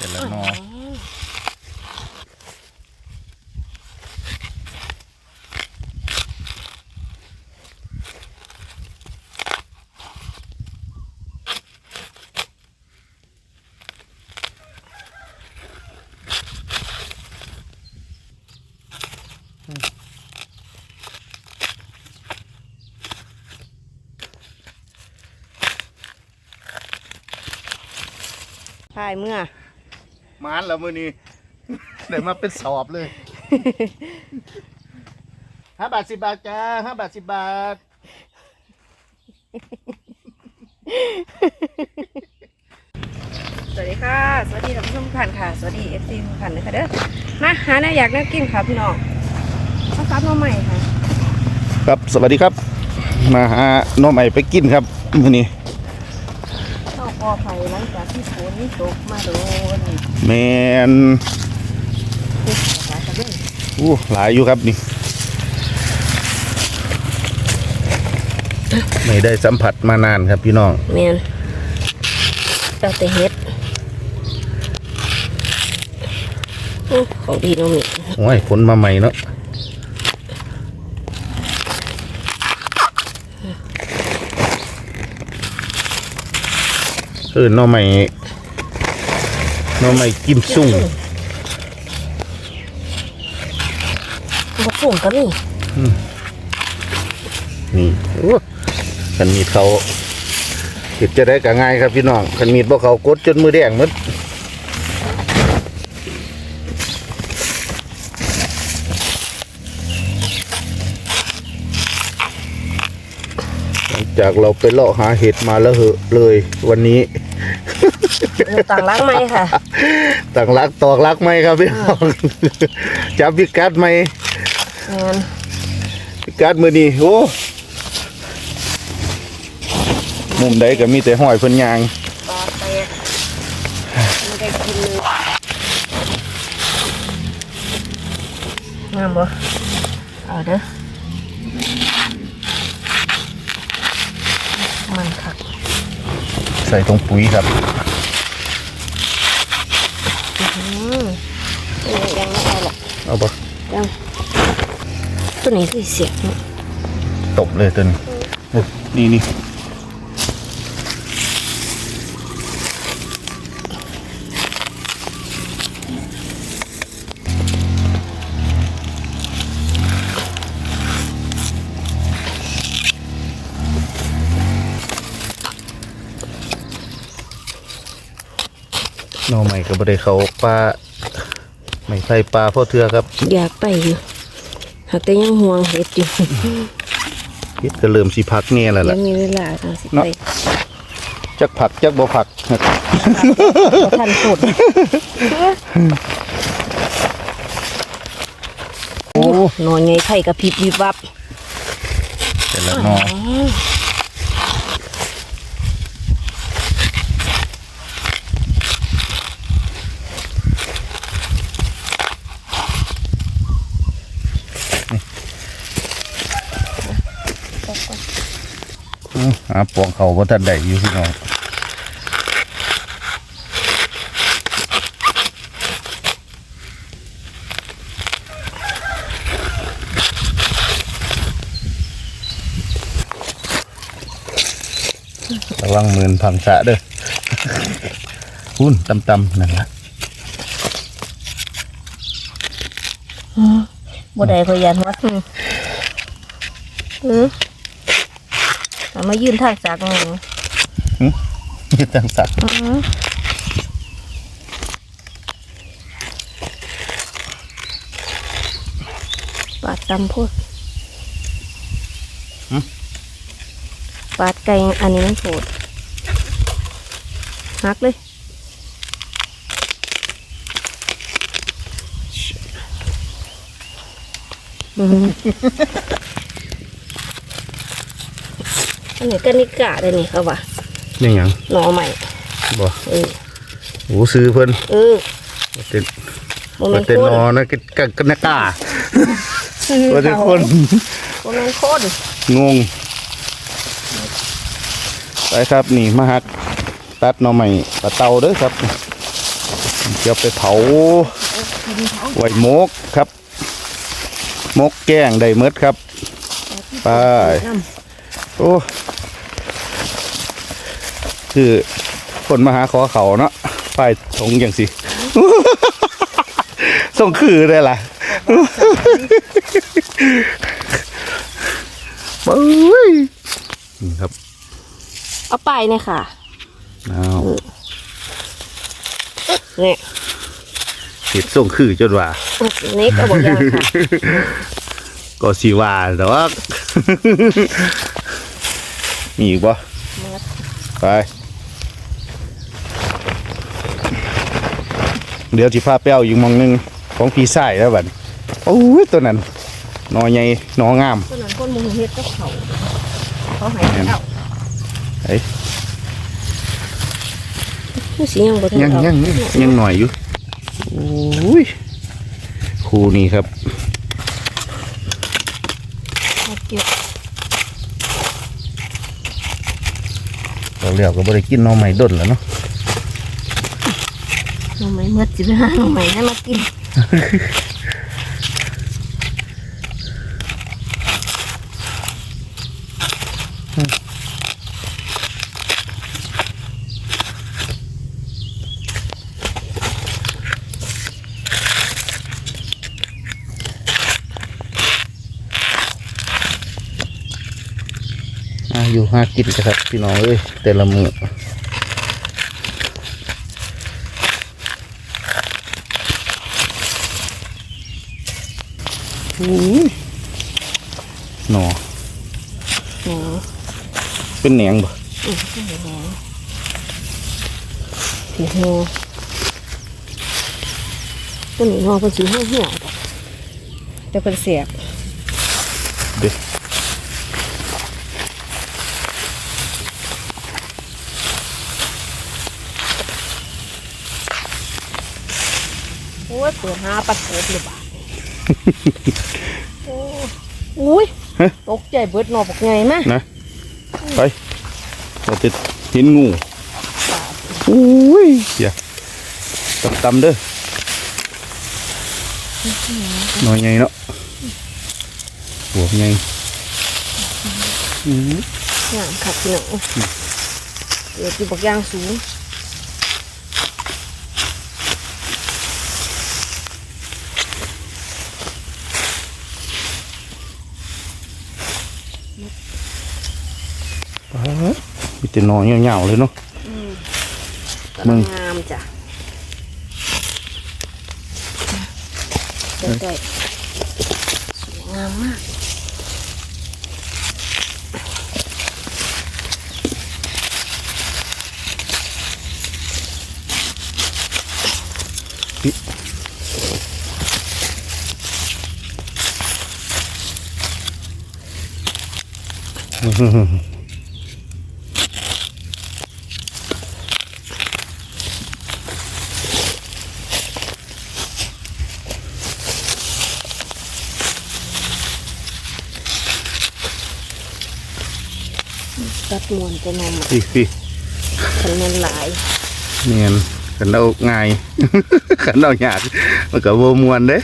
แต่ละหนอพายเมื่อ มานแล้วมือนี้ ได้มาเป็นสอบเลยห้าบาทสิบบาทจ้าห้าบาทสิบบาท สวัสดีค่ะ สวัสดีท่านผู้ชมทุกท่านค่ะ สวัสดีเอฟซีทุกท่านนะคะเด้อมาหาแนวอยากแนวกินค่ะพี่น้องข้าวซับมาใหม่ค่ะ ครับสวัสดีครับ มาหาหน้องใหม่ไปกินครับมือนี้ ข้าวกอไผ่หลังจากที่ฝนตกมาโดนแมนติดกระสายกระเบื้องอู้หลายอยู่ครับนี่ ไม่ได้สัมผัสมานานครับพี่น้องแมนเจ้าแต่เฮ็ดอู้ของดีน้องมีโอ้ยผลมาใหม่เนาะ ออหน้อใหม่หน้อใหม่กิมซุ่งบักฝุ่งก็มีนี่โอ้ขันมีดเขาเห็ดจะได้กับง่ายครับพี่น้องขันมีดพวกเขากดจนมือแดงหมดหลังจากเราไปเลาะหาเห็ดมาแล้วเหอะเลยวันนี้เงิน ต่างล้างไหมค่ะ ต่างรักตอกรักไหมครับพี่น้องจับพิกัดไหมแมนพิกัดมือนี้โอ้มุมใดก็มีแต่ห้อยเพิ่นยางปลาแตกไม่ได้กินเลยงามบ่เอาเด้อมันคักใส่ตรงปุ๋ยครับ อืมตัวนี้ยังไม่เอาหรอก เอาปะยังตัวนี้คือเสียบเนอะตบเลยตัวนี้โอ้นี่นี่หน่อใหม่ก็บ่ได้เขาปลา ไม่ใส่ปลาพ่อเทือครับ อยากไปอยู่หากแต่ยังห่วงเห็ดอยู่เฮ็ดก็เริ่มสิพักแง่แล้วยัล่ะ งมีเวลาทางสิเนาะไปจักผักจักบ่ผักบ่ทันสุดโอ้นอนไงไข่กระพริบวิบวับแต่ละหนอ อื้อหาปองเขาบ่ทันได้อยู่พี่น้องระวังมือนพังสะเด้อคุณตำตำๆนั่นละบ่ได้พยันวัดอืมเออ เอามายืนทางจากหนูนี่ตั้งสักอือปาดตำโพดปาดไก่อันนี้มันโผดหักเลย อืมอันนี้ก็นิกาเลยนี่เขาว่านี่หยังหน่อใหม่บ่เออโอ้ซื้อเพิ่นเออบ่เป็นบ่บ่แม่นเป็นคนนอนะกะกะกะนากาซื้อบ่เป็นเขาคนบ่แม่นคนงงไปครับนี่มาหักตัดหน่อใหม่ปลาเตาเด้อครับเดี๋ยวไปเผาไว้หมกครับหมกแกงได้เมดครับ ไป โอ้ คือคนมาหาขอเขาเนาะไปตรงอย่างสิส่งคือได้ล่ะเอ้ยนี่ครับเอาไปเนี่ยค่ะอ้าวเนี่ยเห็ดส่งคือจนว่านี่ก็บอกยังค่ะก็สีว่าแต่ว่ามีอีกปะไป เดี๋ยวที่พาเป้วอีกหมองหนึงของพี่ไส้แล้วบัดโอ้ยตัวนั้นหนอใหญ่หนองามต้นนั้นคนมุงเฮ็ดก็เขาเขาใหายเจ้าไอ้ผู้สียังบ่ทันยังออกยังยังยังหน่อยอยู่โอ้ยครูนี่ครับเอาเกี่ยวเราเรียกก็บ่ได้กินหน้อใหม่ดนแล้วเนาะ หน่อไม้เมื่อสิบห้าหน่อไม้ให้มากินอะอยู่ห้ากินกันครับพี่น้องเอ้ยแต่ละมือ หนออ๋อเป็นแหนงบ่อือเป็นแหงสีโหต้นนี้งอเป็นสีเหี่ยวเหี่ยวแต่เป็นเสียบเด็กโอ้ยเปิดหาปัดโกบเลยบ้าโอ้ อุ้ยฮะตกใจเบิดหนอบอกไงมานะไปเราจะเห็นงูอุ้ยอย่าตำตำๆเด้อหน่อยไงเนาะหัวไงอื้องามขัดพี่น้องเดี๋ยวจีบอกยางสูง ป๊าด มีแต่หนอนเหี่ยวๆเลยเนาะมึงงามจ้ะใกล้ๆสวยงามมาก ตัดมวนจะนมพี่พี่คันมันหลายเนียนขันเอาง่าย ขันเอายากมันก็บ่มวนเด้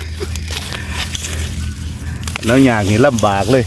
แล้วยากนี่ลำบากเลย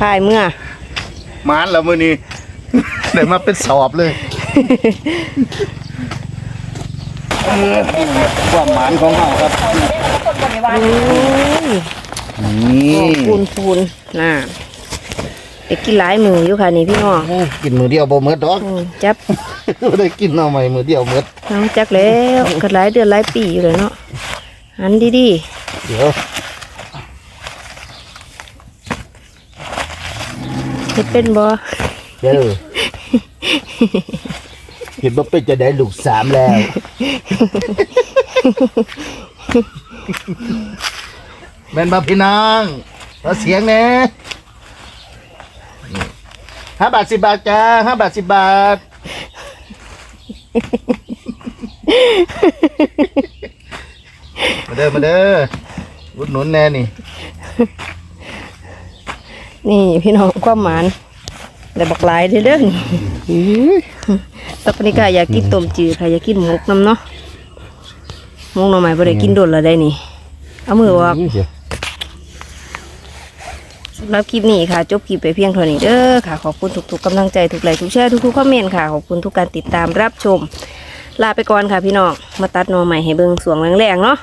พายเมื่อมานแล้วมื้อนี้ ได้มาเป็นสอบเลยเออความหมานของเราครับนี่ฟูนฟูนน่ะไปกินหลายมืออยู่ค่ะนี่พี่น้องกินมือเดียวบ่หมดดอกอืมจับบ่ได้กินเอาใหม่มือเดียวหมดน้องจักแล้วก็หลายเดือนหลายปีอยู่เลยเนาะหันดีเดี๋ยว เฮ็ดเป็นบ่เด้อเห็นว่าเป็นจะได้ลูกสามแล้วแม่นมาพี่น้องขอเสียงแหน่ห้าบาทสิบบาทจ้าห้าบาทสิบบาท มาเด้อมาเด้ออุดหนุนแน่นี่ นี่พี่น้องความหมานแต่บักหลายเด้อเด้อตักนี้ก็อยากกินต้มจืดค่ะอยากกินหมกน้ำเนาะหมกหน่อไม้บ่ได้กินโดนและได้นี่ เอามือว่าสำหรับคลิปนี้ค่ะ จบคลิปไปเพียงเท่านี้เด้อค่ะ ขอบคุณทุกๆกำลังใจทุกไลค์ทุกแชร์ทุกๆคอมเมนต์ค่ะ ขอบคุณทุกการติดตามรับชม ลาไปก่อนค่ะพี่น้อง มาตัดหน่อใหม่ให้เบิ่งสวงแรงๆเนาะ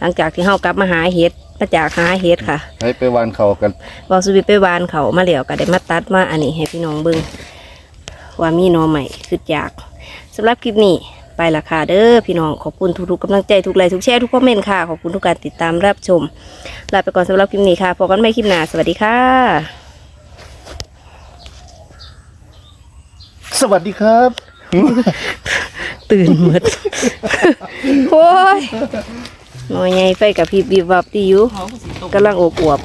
หลังจากที่เฮากลับมาหาเห็ด มาจากหาเห็ดค่ะให้ไปวานเขากันบอกสุวิทย์ไปวานเขามาเหลียวก็ได้มาตัดมาอันนี้ให้พี่น้องเบิ่งว่ามีหน่อใหม่คืออยากสำหรับคลิปนี้ไปละค่ะเด้อพี่น้องขอบคุณทุกๆกำลังใจทุกไลค์ทุกแชร์ทุกคอมเมนต์ค่ะขอบคุณทุกการติดตามรับชมลาไปก่อนสำหรับคลิปนี้ค่ะพบกันใหม่คลิปหน้าสวัสดีค่ะ สวัสดีครับ ตื่นหมดโอ้ย หน่อยใหญ่ไฟกับพริบวิบวับที่อยู่กำลังอบอวบ